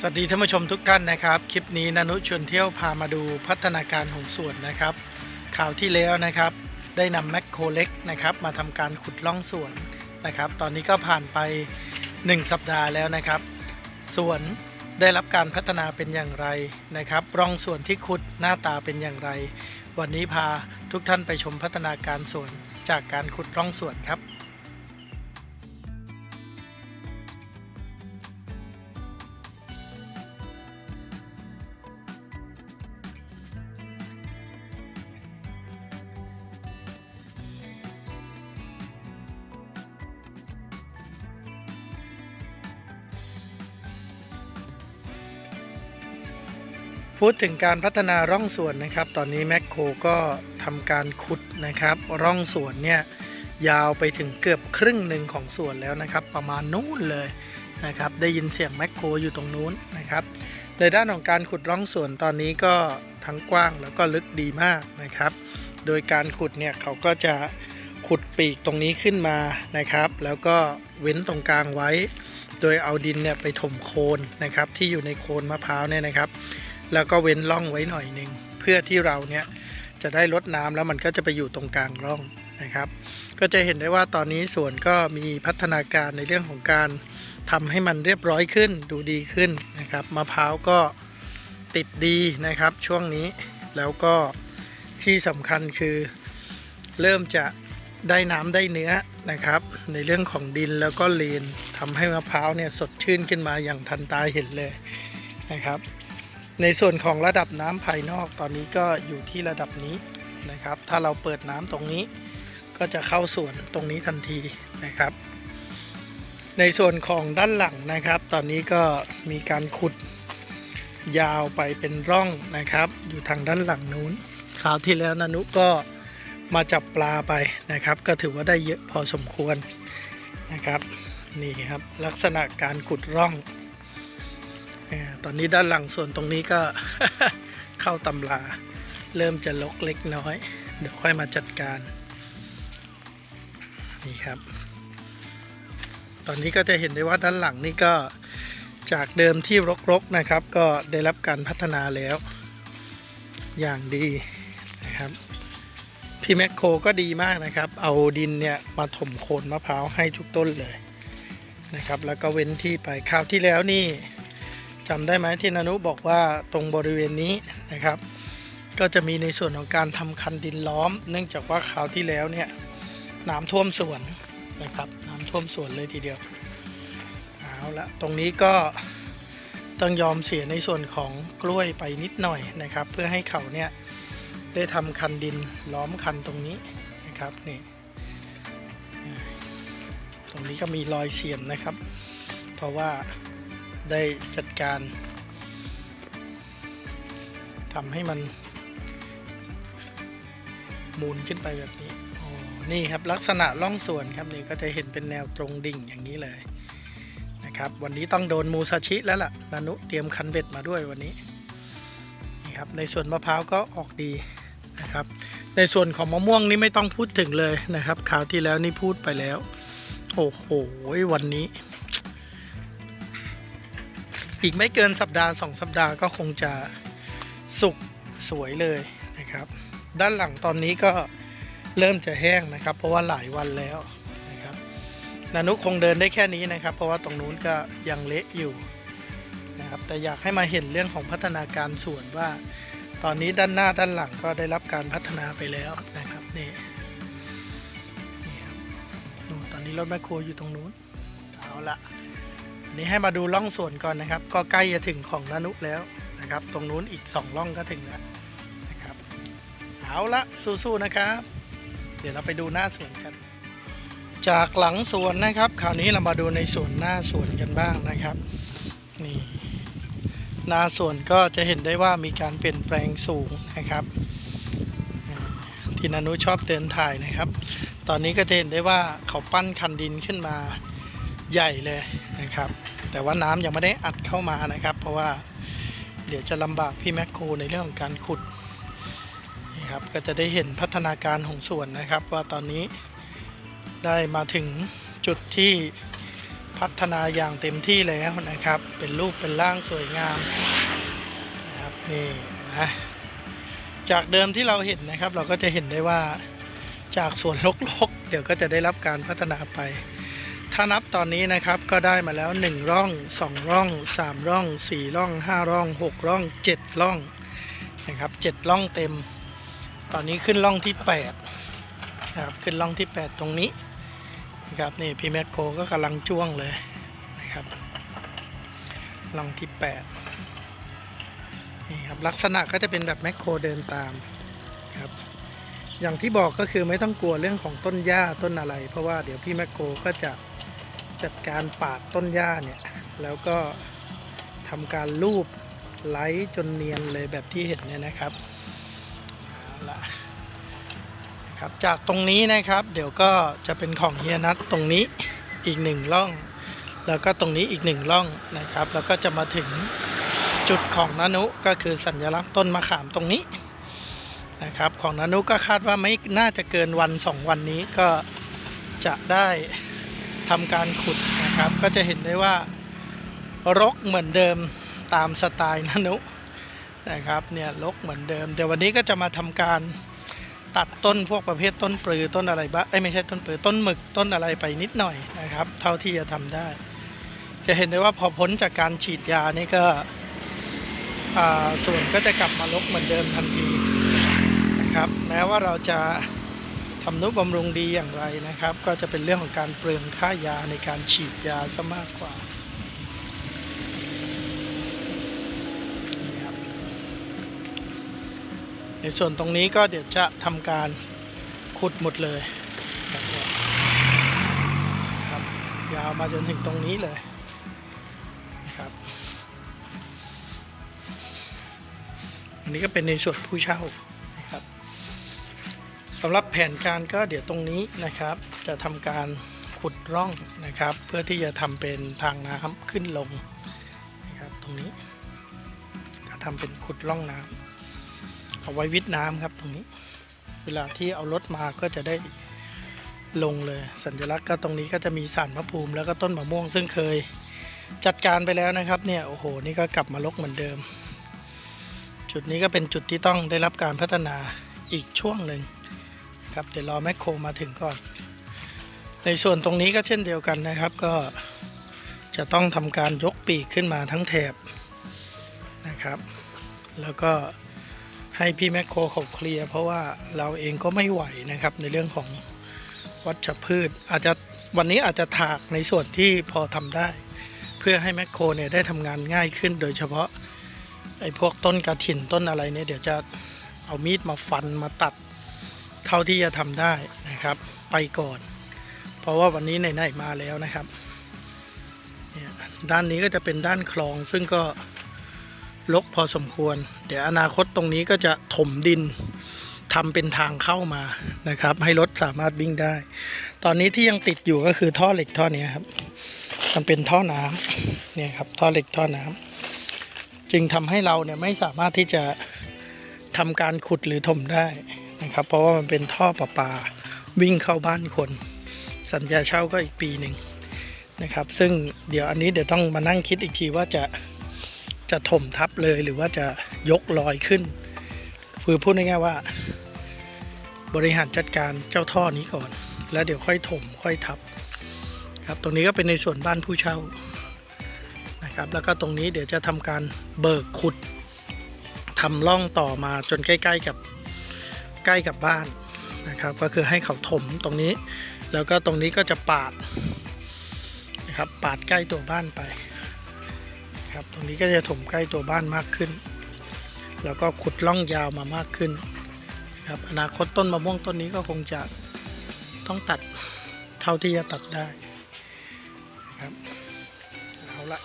สวัสดีท่านผู้ชมทุกท่านนะครับ คลิปนี้นานุชวนเที่ยวพามาดูพัฒนาการของสวนนะครับข่าวที่แล้วนะครับ ได้นำแมคโครเล็กนะครับมาทำการขุดล่องสวนนะครับ ตอนนี้ก็ผ่านไป 1 สัปดาห์แล้วนะครับสวนได้รับการพัฒนาเป็นอย่างไรนะครับร่องสวนที่ขุดหน้าตาเป็นอย่างไร วันนี้พาทุกท่านไปชมพัฒนาการสวนจากการขุดร่องสวนครับ พูดถึงการพัฒนาร่องสวนนะครับ ตอนนี้แมคโครก็ทำการขุดนะครับ ร่องสวนเนี่ยยาวไปถึงเกือบครึ่งหนึ่งของสวนแล้วนะครับ ประมาณนู้นเลยนะครับ ได้ยินเสียงแมคโครอยู่ตรงนู้นนะครับในด้านของการขุดร่องสวนตอนนี้ก็ทั้งกว้างแล้วก็ลึกดีมากนะครับ โดยการขุดเนี่ยเขาก็จะขุดปีกตรงนี้ขึ้นมานะครับ แล้วก็เว้นตรงกลางไว้ โดยเอาดินเนี่ยไปถมโคนนะครับ ที่อยู่ในโคนมะพร้าวเนี่ยนะครับ แล้วก็เว้นร่องไว้หน่อยหนึ่งเพื่อที่เราเนี่ยจะได้ลดน้ำแล้วมันก็จะไปอยู่ตรงกลางร่องนะครับ ก็จะเห็นได้ว่าตอนนี้สวนก็มีพัฒนาการในเรื่องของการทำให้มันเรียบร้อยขึ้นดูดีขึ้นนะครับมะพร้าวก็ติดดีนะครับช่วงนี้แล้วก็ที่สำคัญคือเริ่มจะได้น้ำได้เนื้อนะครับ ในเรื่องของดินแล้วก็เลนทำให้มะพร้าวเนี่ยสดชื่นขึ้นมาอย่างทันตาเห็นเลยนะครับ ในส่วนของระดับน้ำภายนอกตอนนี้ก็อยู่ที่ระดับนี้นะครับ ถ้าเราเปิดน้ำตรงนี้ ก็จะเข้าส่วนตรงนี้ทันทีนะครับ ในส่วนของด้านหลังนะครับ ตอนนี้ก็มีการขุดยาวไปเป็นร่องนะครับ อยู่ทางด้านหลังนู้นคราวที่แล้วนานุก็มาจับปลาไปนะครับ ก็ถือว่าได้เยอะพอสมควรนะครับ นี่ครับลักษณะการขุดร่อง ตอนนี้ด้านหลังส่วนตรงนี้ก็เข้าตำราเริ่มจะลกเล็กน้อย เดี๋ยวค่อยมาจัดการ นี่ครับ ตอนนี้ก็จะเห็นได้ว่าด้านหลังนี่ก็จากเดิมที่รกๆนะครับ ก็ได้รับการพัฒนาแล้ว อย่างดีนะครับพี่แมคโครก็ดีมากนะครับ เอาดินเนี่ยมาถมโคนมะพร้าวให้ทุกต้นเลยนะครับ แล้วก็เว้นที่ไปคราวที่แล้วนี่ จำได้ไหมที่นานุบอกว่าตรงบริเวณนี้นะครับ ก็จะมีในส่วนของการทำคันดินล้อม เนื่องจากว่าคราวที่แล้วเนี่ยน้ำท่วมสวนนะครับน้ำท่วมสวนเลยทีเดียวเอาละตรงนี้ก็ต้องยอมเสียในส่วนของกล้วยไปนิดหน่อยนะครับ เพื่อให้เขาเนี่ยได้ทำคันดินล้อมคันตรงนี้นะครับนี่ตรงนี้ก็มีรอยเสียมนะครับ เพราะว่า ได้จัดการทำให้มันมูนขึ้นไปแบบนี้นี่ครับลักษณะล่องส่วนครับนี่ก็จะเห็นเป็นแนวตรงดิ่งอย่างนี้เลยนะครับ วันนี้ต้องโดนมูซาชิแล้วล่ะนานุเตรียมคันเบ็ดมาด้วยวันนี้นี่ครับในส่วนมะพร้าวก็ออกดีนะครับ ในส่วนของมะม่วงนี่ไม่ต้องพูดถึงเลยนะครับคราวที่แล้วนี่พูดไปแล้ว โอ้โหวันนี้ อีกไม่เกินสัปดาห์สองสัปดาห์ก็คงจะสุกสวยเลยนะครับ ด้านหลังตอนนี้ก็เริ่มจะแห้งนะครับ เพราะว่าหลายวันแล้วนะครับนานุคงเดินได้แค่นี้นะครับ เพราะว่าตรงนู้นก็ยังเละอยู่นะครับแต่อยากให้มาเห็นเรื่องของพัฒนาการสวนว่า ตอนนี้ด้านหน้าด้านหลังก็ได้รับการพัฒนาไปแล้วนะครับนี่นี่ตอนนี้รถแมคโครอยู่ตรงนู้นเอาละ นี้ให้มาดูล่องสวนก่อนนะครับ ก็ใกล้จะถึงของนานุแล้วนะครับ ตรงนู้นอีก 2 ล่องก็ถึงแล้วนะครับ เอาละสู้ๆนะครับ เดี๋ยวเราไปดูหน้าสวนกัน จากหลังสวนนะครับ คราวนี้เรามาดูในสวนหน้าสวนกันบ้างนะครับนี่หน้าสวนก็จะเห็นได้ว่ามีการเปลี่ยนแปลงสูงนะครับที่นานุชอบเดินถ่ายนะครับ ตอนนี้ก็จะเห็นได้ว่าเขาปั้นคันดินขึ้นมาใหญ่เลยนะครับ แต่ว่าน้ำยังไม่ได้อัดเข้ามานะครับ เพราะว่าเดี๋ยวจะลำบากพี่แมคโครในเรื่องของการขุดนี่ครับก็จะได้เห็นพัฒนาการของสวนนะครับ ว่าตอนนี้ได้มาถึงจุดที่พัฒนาอย่างเต็มที่แล้วนะครับ เป็นรูปเป็นร่างสวยงามนะครับนี่นะจากเดิมที่เราเห็นนะครับ เราก็จะเห็นได้ว่าจากสวนรกๆ เดี๋ยวก็จะได้รับการพัฒนาไป ถ้านับตอนนี้นะครับก็ได้มาแล้ว 1 ร่อง 2 ร่อง 3 ร่อง 4 ร่อง 5 ร่อง 6 ร่อง 7 ร่องนะครับ7ร่องเต็ม ตอนนี้ขึ้นร่องที่8นะครับขึ้นร่องที่ 8 ตรงนี้นะครับนี่พี่แมคโครก็กำลังจ้วงเลยนะครับร่องที่ 8 นี่ครับลักษณะก็จะเป็นแบบแมคโครเดินตามครับอย่างที่บอกก็คือไม่ต้องกลัวเรื่องของต้นหญ้าต้นอะไร เพราะว่าเดี๋ยวพี่แมคโครก็จะ จัดการปาดต้นหญ้าเนี่ย แล้วก็ทำการลูบไล้จนเนียนเลยแบบที่เห็นเนี่ยนะครับละครับจากตรงนี้นะครับ เดี๋ยวก็จะเป็นของเฮียนัทตรงนี้อีกหนึ่งร่อง แล้วก็ตรงนี้อีกหนึ่งร่องนะครับ แล้วก็จะมาถึงจุดของนานุก็คือสัญลักษณ์ต้นมะขามตรงนี้นะครับ ของนานุก็คาดว่าไม่น่าจะเกินวันสองวันนี้ก็จะได้ ทำการขุดนะครับ ก็จะเห็นได้ว่ารกเหมือนเดิมตามสไตล์นนุนะครับเนี่ยลกเหมือนเดิม เดี๋ยววันนี้ก็จะมาทำการตัดต้นพวกประเภทต้นปลือต้นอะไรบ้างเอ้ไม่ใช่ต้นปลือต้นหมึกต้นอะไรไปนิดหน่อยนะครับ เท่าที่จะทำได้ จะเห็นได้ว่าพอพ้นจากการฉีดยานี่ก็ส่วนก็จะกลับมาลกเหมือนเดิมทันทีนะครับ แม้ว่าเราจะ ทำนุบำรุงดีอย่างไรนะครับ ก็จะเป็นเรื่องของการเปลืองค่ายาในการฉีดยาซะมากกว่าในส่วนตรงนี้ก็เดี๋ยวจะทำการขุดหมดเลยครับยาวมาจนถึงตรงนี้เลยนะครับอันนี้ก็เป็นในส่วนผู้เช่า สำหรับแผนการก็เดี๋ยวตรงนี้นะครับ จะทำการขุดร่องนะครับ เพื่อที่จะทำเป็นทางน้ำขึ้นลงนะครับ ตรงนี้ ก็ทำเป็นขุดร่องน้ำเอาไว้วิทน้ำครับตรงนี้ เวลาที่เอารถมาก็จะได้ลงเลย สัญลักษณ์ก็ตรงนี้ก็จะมีสารพระภูมิ แล้วก็ต้นมะม่วงซึ่งเคยจัดการไปแล้วนะครับเนี่ยโอ้โหนี่ก็กลับมาลกเหมือนเดิม จุดนี้ก็เป็นจุดที่ต้องได้รับการพัฒนาอีกช่วงหนึ่ง ครับเดี๋ยวรอแมคโครมาถึงก่อน ในส่วนตรงนี้ก็เช่นเดียวกันนะครับ ก็จะต้องทำการยกปีกขึ้นมาทั้งแถบนะครับ แล้วก็ให้พี่แมคโครเขาเคลียร์เพราะว่าเราเองก็ไม่ไหวนะครับในเรื่องของวัชพืช อาจจะวันนี้อาจจะถากในส่วนที่พอทำได้ เพื่อให้แมคโครเนี่ยได้ทำงานง่ายขึ้น โดยเฉพาะไอ้พวกต้นกระถิ่นต้นอะไรเนี่ยเดี๋ยวจะเอามีดมาฟันมาตัด เท่าที่จะทำได้นะครับ ไปก่อน เพราะว่าวันนี้ไหนๆมาแล้วนะครับเนี่ยด้านนี้ก็จะเป็นด้านคลอง ซึ่งก็ลกพอสมควร เดี๋ยวอนาคตตรงนี้ก็จะถมดินทำเป็นทางเข้ามานะครับ ให้รถสามารถวิ่งได้ ตอนนี้ที่ยังติดอยู่ก็คือท่อเหล็กท่อนี้ครับ มันเป็นท่อน้ำเนี่ยครับท่อเหล็กท่อน้ำจึงทำให้เราเนี่ยไม่สามารถที่จะทำการขุดหรือถมได้ นะครับ เพราะว่ามันเป็นท่อประปาวิ่งเข้าบ้านคน สัญญาเช่าก็อีกปีหนึ่งนะครับ ซึ่งเดี๋ยวอันนี้เดี๋ยวต้องมานั่งคิดอีกทีว่าจะจะถมทับเลยหรือว่าจะยกลอยขึ้น คือพูดง่ายๆว่า บริหารจัดการเจ้าท่อนี้ก่อน แล้วเดี๋ยวค่อยถมค่อยทับ ครับตรงนี้ก็เป็นในส่วนบ้านผู้เช่านะครับ แล้วก็ตรงนี้เดี๋ยวจะทำการเบิกขุดทำร่องต่อมาจนใกล้ ๆ กับ ใกล้กับบ้านนะครับ ก็คือให้เขาถมตรงนี้ แล้วก็ตรงนี้ก็จะปาดนะครับปาดใกล้ตัวบ้านไปครับตรงนี้ก็จะถมใกล้ตัวบ้านมากขึ้น แล้วก็ขุดล่องยาวมามากขึ้นครับอนาคตต้นมะม่วงต้นนี้ก็คงจะต้องตัดเท่าที่จะตัดได้ครับเอาละ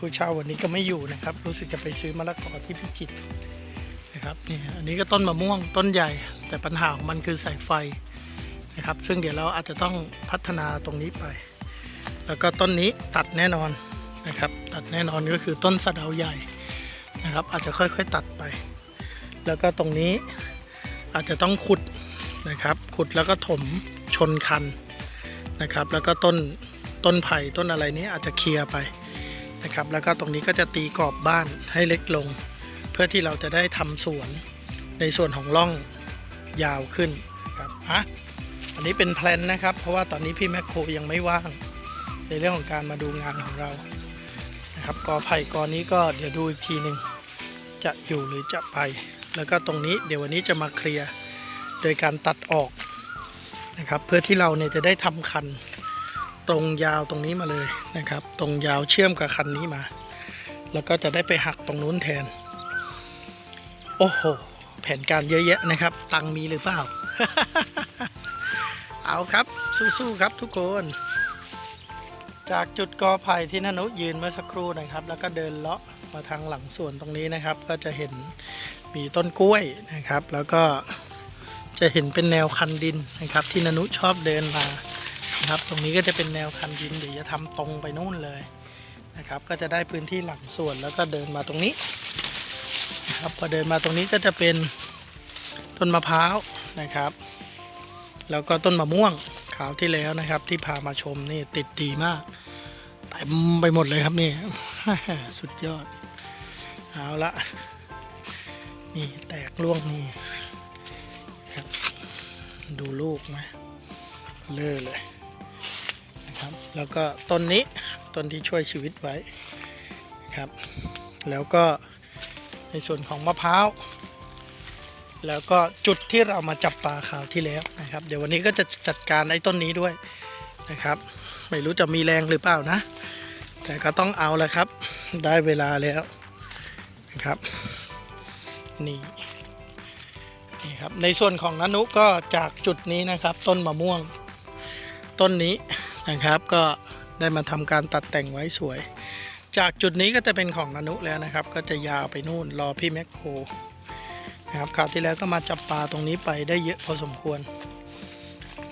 ผู้เช่าวันนี้ก็ไม่อยู่นะครับ รู้สึกจะไปซื้อมะละกอที่พิจิตรนะครับนี่อันนี้ก็ต้นมะม่วงต้นใหญ่ แต่ปัญหาของมันคือสายไฟนะครับ ซึ่งเดี๋ยวเราอาจจะต้องพัฒนาตรงนี้ไป แล้วก็ต้นนี้ตัดแน่นอนนะครับ ตัดแน่นอนก็คือต้นสะเดาใหญ่นะครับ อาจจะค่อยๆตัดไป แล้วก็ตรงนี้อาจจะต้องขุดนะครับ ขุดแล้วก็ถมชนคันนะครับ แล้วก็ต้นต้นไผ่ต้นอะไรนี้อาจจะเคลียร์ไป นะครับ แล้วก็ตรงนี้ก็จะตีกรอบบ้านให้เล็กลง เพื่อที่เราจะได้ทำสวนในส่วนของร่องยาวขึ้นครับอะอันนี้เป็นแพลนนะครับ เพราะว่าตอนนี้พี่แมคโครยังไม่ว่าง ในเรื่องของการมาดูงานของเรานะครับกอไผ่กอนี้ก็เดี๋ยวดูอีกทีหนึ่งจะอยู่หรือจะไป แล้วก็ตรงนี้เดี๋ยววันนี้จะมาเคลียร์โดยการตัดออกนะครับ เพื่อที่เราเนี่ยจะได้ทำคัน ตรงยาวตรงนี้มาเลยนะครับ ตรงยาวเชื่อมกับคันนี้มา แล้วก็จะได้ไปหักตรงนู้นแทน โอ้โห แผนการเยอะแยะนะครับ ตังมีหรือเปล่า เอาครับสู้ๆครับทุกคน จากจุดกอไผ่ที่นันุยืนเมื่อสักครู่นะครับ แล้วก็เดินเลาะมาทางหลังสวนตรงนี้นะครับ ก็จะเห็นมีต้นกล้วยนะครับ แล้วก็จะเห็นเป็นแนวคันดินนะครับ ที่นันุชอบเดินมา นะครับ ตรงนี้ก็จะเป็นแนวคันดินเดี๋ยวจะทำตรงไปนู่นเลยนะครับ ก็จะได้พื้นที่หลังส่วนแล้วก็เดินมาตรงนี้นะครับพอเดินมาตรงนี้ก็จะเป็นต้นมะพร้าวนะครับ แล้วก็ต้นมะม่วงขาวที่แล้วนะครับ ที่พามาชมนี่ติดดีมากเต็มไปหมดเลยครับนี่สุดยอดเอาละนี่แตกล่วงนี่ครับดูลูกไหมเลอะเลย นะครับ แล้วก็ต้นนี้ต้นที่ช่วยชีวิตไว้นะครับ แล้วก็ในส่วนของมะพร้าว แล้วก็จุดที่เรามาจับปลาขาวที่แล้วนะครับ เดี๋ยววันนี้ก็จะจัดการไอ้ต้นนี้ด้วยนะครับ ไม่รู้จะมีแรงหรือเปล่านะ แต่ก็ต้องเอาแล้วครับ ได้เวลาแล้วนะครับ นี่นี่ครับในส่วนของนันุก็จากจุดนี้นะครับ ต้นมะม่วงต้นนี้ นะครับ ก็ได้มาทำการตัดแต่งไว้สวย จากจุดนี้ก็จะเป็นของนันุแล้วนะครับ ก็จะยาวไปนู่นรอพี่แมคโครนะครับคราวที่แล้วก็มาจับปลาตรงนี้ไปได้เยอะพอสมควร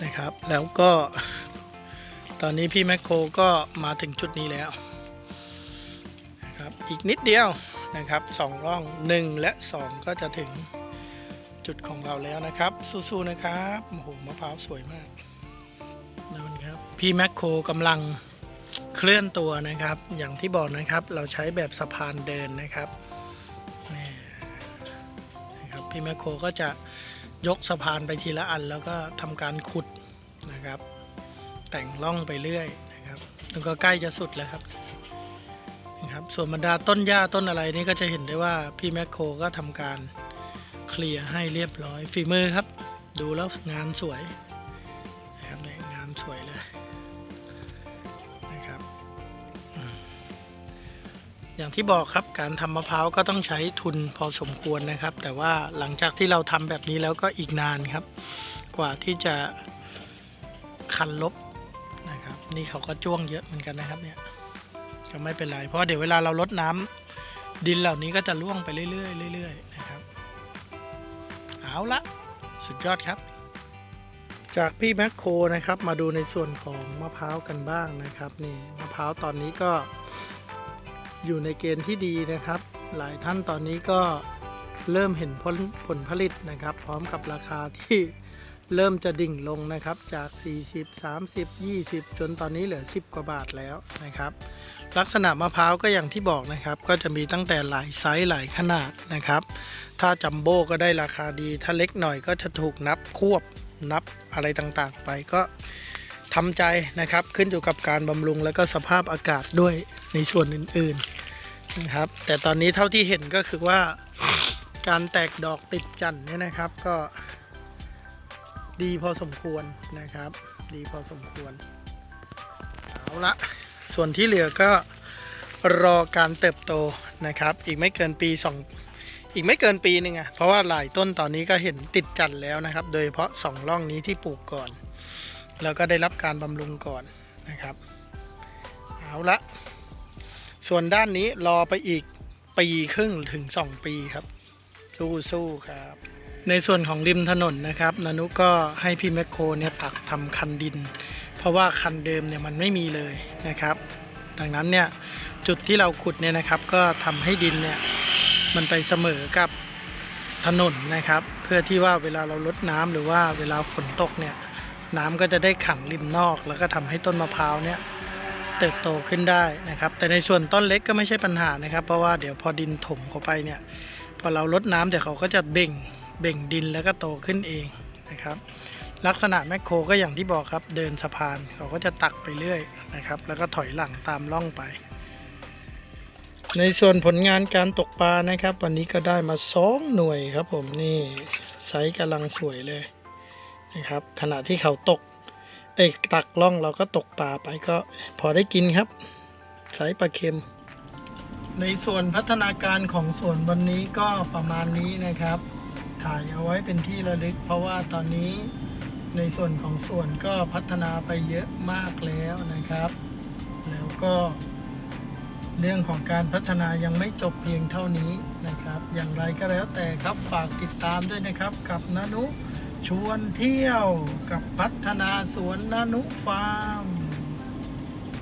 นะครับ แล้วก็ตอนนี้พี่แมคโครก็มาถึงจุดนี้แล้วนะครับอีกนิดเดียวนะครับสองร่อง 1 และ 2 ก็จะถึงจุดของเราแล้วนะครับ สู้ๆนะครับโอ้โหมะพร้าวสวยมาก พี่แมคโครกำลังเคลื่อนตัวนะครับ อย่างที่บอกนะครับเราใช้แบบสะพานเดินนะครับนี่นะครับพี่แมคโครก็จะยกสะพานไปทีละอัน แล้วก็ทำการขุดนะครับ แต่งล่องไปเรื่อยนะครับแล้วก็ใกล้จะสุดแล้วครับนะครับส่วนบรรดาต้นหญ้าต้นอะไรนี่ก็จะเห็นได้ว่าพี่แมคโครก็ทำการเคลียร์ให้เรียบร้อยฝีมือครับ ดูแล้วงานสวยนะครับงานสวยเลย นะครับ อย่างที่บอกครับการทำมะพร้าวก็ต้องใช้ทุนพอสมควรนะครับ แต่ว่าหลังจากที่เราทำแบบนี้แล้วก็อีกนานครับ กว่าที่จะคันลบนะครับ นี่เขาก็จ้วงเยอะเหมือนกันนะครับเนี่ยก็ไม่เป็นไรเพราะเดี๋ยวเวลาเราลดน้ำดินเหล่านี้ก็จะร่วงไปเรื่อยๆเรื่อยๆนะครับ เอาละสุดยอดครับ จากพี่แมคโครนะครับ มาดูในส่วนของมะพร้าวกันบ้างนะครับนี่มะพร้าวตอนนี้ก็อยู่ในเกณฑ์ที่ดีนะครับ หลายท่านตอนนี้ก็เริ่มเห็นผลผลผลิตนะครับ พร้อมกับราคาที่เริ่มจะดิ่งลงนะครับจาก 40 30 20 จนตอนนี้เหลือ 10 กว่าบาทแล้วนะครับ ลักษณะมะพร้าวก็อย่างที่บอกนะครับ ก็จะมีตั้งแต่หลายไซส์หลายขนาดนะครับ ถ้าจัมโบ้ก็ได้ราคาดีถ้าเล็กหน่อยก็จะถูกนับควบ นับอะไรต่างๆ ไปก็ทำใจนะครับขึ้นอยู่กับการบำรุงแล้วก็สภาพอากาศด้วยในส่วนอื่นๆนะครับแต่ตอนนี้เท่าที่เห็นก็คือว่าการแตกดอกติดจันทร์เนี่ยนะครับก็ดีพอสมควรนะครับ ดีพอสมควรเอาละส่วนที่เหลือก็รอการเติบโตนะครับ อีกไม่เกินปีส อีกไม่เกินปีหนึงอะ่ะเพราะว่าหลายต้นตอนนี้ก็เห็นติดจันแล้วนะครับ โดยเฉพาะสองร่องนี้ที่ปลูกก่อน แล้วก็ได้รับการบำรุงก่อนนะครับ เอาละ ส่วนด้านนี้รอไปอีกปีครึ่งถึง 2 ปีครับ สู้สู้ครับ ในส่วนของริมถนนนะครับนานุก็ให้พี่แมคโครเนี่ยตักทำคันดิน เพราะว่าคันเดิมเนี่ยมันไม่มีเลยนะครับ ดังนั้นเนี่ยจุดที่เราขุดเนี่ยนะครับก็ทำให้ดินเนี่ย มันไปเสมอกับถนนนะครับ เพื่อที่ว่าเวลาเราลดน้ำหรือว่าเวลาฝนตกเนี่ยน้ำก็จะได้ขังริมนอก แล้วก็ทำให้ต้นมะพร้าวเนี่ยเติบโตขึ้นได้นะครับ แต่ในส่วนต้นเล็กก็ไม่ใช่ปัญหานะครับ เพราะว่าเดี๋ยวพอดินถมเข้าไปเนี่ยพอเราลดน้ำเดี๋ยวเขาก็จะเบ่งเบ่งดินแล้วก็โตขึ้นเองนะครับ ลักษณะแมคโครก็อย่างที่บอกครับเดินสะพานเขาก็จะตักไปเรื่อยนะครับ แล้วก็ถอยหลังตามร่องไป ในส่วนผลงานการตกปลานะครับ วันนี้ก็ได้มาสองหน่วยครับผมนี่ไซส์กำลังสวยเลยนะครับ ขณะที่เขาตกเอกตักล่องเราก็ตกปลาไปก็พอได้กินครับไซส์ปลาเค็ม ในส่วนพัฒนาการของสวนวันนี้ก็ประมาณนี้นะครับ ถ่ายเอาไว้เป็นที่ระลึก เพราะว่าตอนนี้ในส่วนของสวนก็พัฒนาไปเยอะมากแล้วนะครับ แล้วก็ เรื่องของการพัฒนายังไม่จบเพียงเท่านี้นะครับ อย่างไรก็แล้วแต่ครับฝากติดตามด้วยนะครับ กับนานุชวนเที่ยวกับพัฒนาสวนนานุฟาร์ม